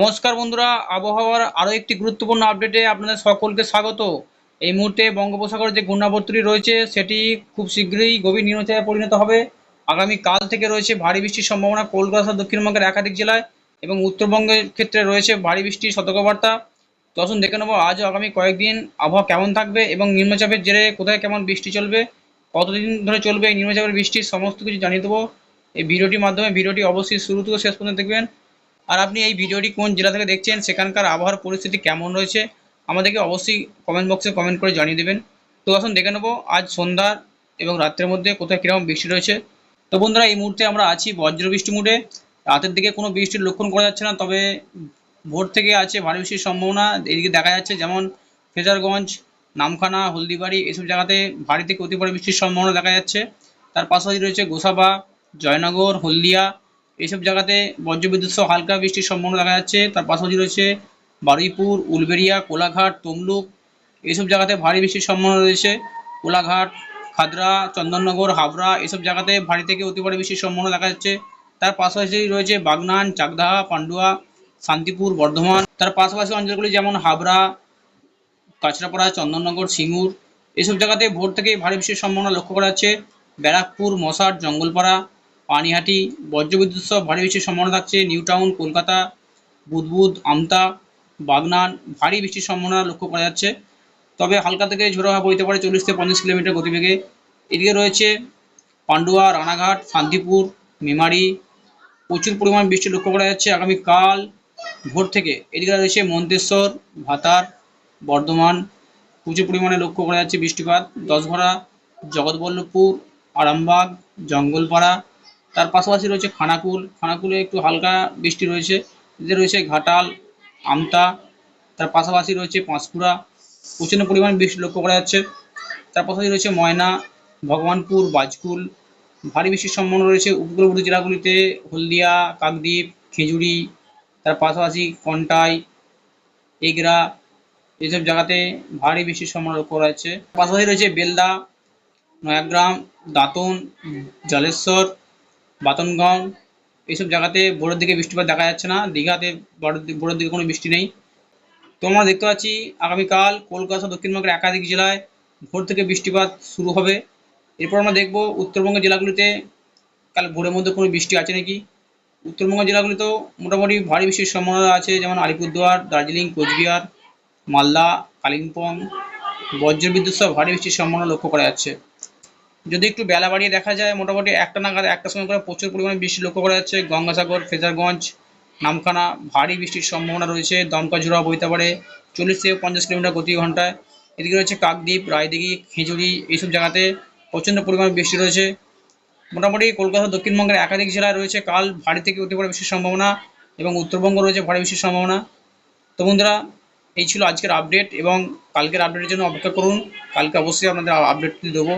নমস্কার বন্ধুরা, আবহাওয়ার আরও একটি গুরুত্বপূর্ণ আপডেটে আপনাদের সকলকে স্বাগত। এই মুহূর্তে বঙ্গোপসাগরে যে ঘূর্ণাবর্তটি রয়েছে, সেটি খুব শীঘ্রই গভীর নিম্নচাপে পরিণত হবে। আগামী কাল থেকে রয়েছে ভারী বৃষ্টির সম্ভাবনা কলকাতা দক্ষিণবঙ্গের একাধিক জেলায় এবং উত্তরবঙ্গের ক্ষেত্রে রয়েছে ভারী বৃষ্টির সতর্কবার্তা। তো আসুন দেখে নেব, আজ আগামী কয়েকদিন আবহাওয়া কেমন থাকবে এবং নিম্নচাপের জেরে কোথায় কেমন বৃষ্টি চলবে, কতদিন ধরে চলবে এই নিম্নচাপের বৃষ্টির সমস্ত কিছু জানিয়ে দেবো। এই ভিডিওটির মাধ্যমে, ভিডিওটি অবশ্যই শুরু থেকে শেষ পর্যন্ত দেখবেন। আর আপনি এই ভিডিওটি কোন জেলা থেকে দেখছেন, সেখানকার আবহাওয়ার পরিস্থিতি কেমন রয়েছে, আমাদেরকে অবশ্যই কমেন্ট বক্সে কমেন্ট করে জানিয়ে দেবেন। তো আসুন দেখে নেব, আজ সন্ধ্যার এবং রাত্রের মধ্যে কোথায় কীরকম বৃষ্টি রয়েছে। তো বন্ধুরা, এই মুহূর্তে আমরা আছি বজ্র বৃষ্টি মুডে। রাতের দিকে কোনো বৃষ্টির লক্ষণ করা যাচ্ছে না, তবে ভোর থেকে আছে ভারী বৃষ্টির সম্ভাবনা। এদিকে দেখা যাচ্ছে যেমন ফেজারগঞ্জ, নামখানা, হলদিবাড়ি এসব জায়গাতে ভারী থেকে অতি ভারী বৃষ্টির সম্ভাবনা দেখা যাচ্ছে। তার পাশাপাশি রয়েছে গোসাবা, জয়নগর, হলদিয়া এইসব জায়গাতে বজ্রবিদ্যুৎ সহ হালকা বৃষ্টির সম্ভাবনা দেখা যাচ্ছে। তার পাশাপাশি রয়েছে বারুইপুর, উলবেড়িয়া, কোলাঘাট, তমলুক। এইসব জায়গাতে ভারী বৃষ্টির সম্ভাবনা রয়েছে। কোলাঘাট, খাদরা, চন্দননগর, হাবড়া এসব জায়গাতে ভারী থেকে অতি ভারী বৃষ্টির সম্ভাবনা দেখা যাচ্ছে। তার পাশাপাশি রয়েছে বাগনান, চাকদাহা, পান্ডুয়া, শান্তিপুর, বর্ধমান। তার পাশাপাশি অঞ্চলগুলি যেমন হাবড়া, কাঁচরাপাড়া, চন্দননগর, সিঙ্গুর এসব জায়গাতে ভোর থেকে ভারী বৃষ্টির সম্ভাবনা লক্ষ্য করা যাচ্ছে। ব্যারাকপুর মশার জঙ্গলপাড়া পানিহাটি বজ্রবিদ্যুৎ সহ ভারী বৃষ্টির সম্ভাবনা থাকছে। নিউ টাউন কলকাতা, বুদবুদ, আমতা, বাগনান, ভারী বৃষ্টির সম্ভাবনা লক্ষ্য করা যাচ্ছে। তবে হালকা থেকে ঝোড়ো হাওয়া বইতে পারে চল্লিশ থেকে পঞ্চাশ কিলোমিটার গতিবেগে। এদিকে রয়েছে পান্ডুয়া, রানাঘাট, শান্তিপুর, মেমারি। প্রচুর পরিমাণ বৃষ্টি লক্ষ্য করা যাচ্ছে আগামীকাল ভোর থেকে। এদিকে রয়েছে মন্তেশ্বর, ভাতার, বর্ধমান। প্রচুর পরিমাণে লক্ষ্য করা যাচ্ছে বৃষ্টিপাত। দশভরা জগৎবল্লভপুর, আরামবাগ, জঙ্গলপাড়া তার পাশাপাশি রয়েছে খানাকুল। খানাকুলে একটু হালকা বৃষ্টি রয়েছে। এতে রয়েছে ঘাটাল, আমতা, তার পাশাপাশি রয়েছে পাঁশকুড়া। প্রচণ্ড পরিমাণ বৃষ্টি লক্ষ্য করা যাচ্ছে। তার পাশাপাশি রয়েছে ময়না, ভগবানপুর, বাজকুল। ভারী বৃষ্টির সম্ভাবনা রয়েছে উপকূলবর্তী জেলাগুলিতে। হলদিয়া, কাকদ্বীপ, খেজুরি, তার পাশাপাশি কন্টাই, এগরা এইসব জায়গাতে ভারী বৃষ্টির সম্ভাবনা লক্ষ্য করা যাচ্ছে। পাশাপাশি রয়েছে বেলদা, নয়াগ্রাম, দাঁতন, জলেশ্বর বাতনগাঁও এইসব জায়গাতে ভোরের দিকে বৃষ্টিপাত দেখা যাচ্ছে না। দীঘাতে ভোরের দিকে কোনো বৃষ্টি নেই। তো আমরা দেখতে পাচ্ছি আগামীকাল কলকাতা দক্ষিণবঙ্গের একাধিক জেলায় ভোর থেকে বৃষ্টিপাত শুরু হবে। এরপর আমরা দেখব উত্তরবঙ্গের জেলাগুলিতে কাল ভোরের মধ্যে কোনো বৃষ্টি আছে নাকি। উত্তরবঙ্গের জেলাগুলিতেও মোটামুটি ভারী বৃষ্টির সম্ভাবনা আছে, যেমন আলিপুরদুয়ার, দার্জিলিং, কোচবিহার, মালদা, কালিম্পং, বজ্রবিদ্যুৎ সহ ভারী বৃষ্টির সম্ভাবনা লক্ষ্য করা যাচ্ছে। যদি একটু বেলা বাড়িয়ে দেখা যায়, মোটামুটি একটা নাগাদ একটা সময় করে প্রচুর পরিমাণে বৃষ্টি লক্ষ্য করা যাচ্ছে। গঙ্গাসাগর, ফেজারগঞ্জ, নামখানা, ভারী বৃষ্টির সম্ভাবনা রয়েছে। দমকা ঝোড়া বইতে পারে। চল্লিশ থেকে পঞ্চাশ কিলোমিটার প্রতি ঘন্টায়। এদিকে রয়েছে কাকদ্বীপ, রায়দিঘি, খেজুরি এইসব জায়গাতে প্রচণ্ড পরিমাণে বৃষ্টি রয়েছে। মোটামুটি কলকাতা, দক্ষিণবঙ্গের একাধিক জেলায় রয়েছে কাল ভারী থেকে অতি ভারী বৃষ্টির সম্ভাবনা এবং উত্তরবঙ্গ রয়েছে ভারী বৃষ্টির সম্ভাবনা। তো বন্ধুরা, এই ছিল আজকের আপডেট এবং কালকের আপডেটের জন্য অপেক্ষা করুন। কালকে অবশ্যই আপনাদের আপডেটটি দেবো।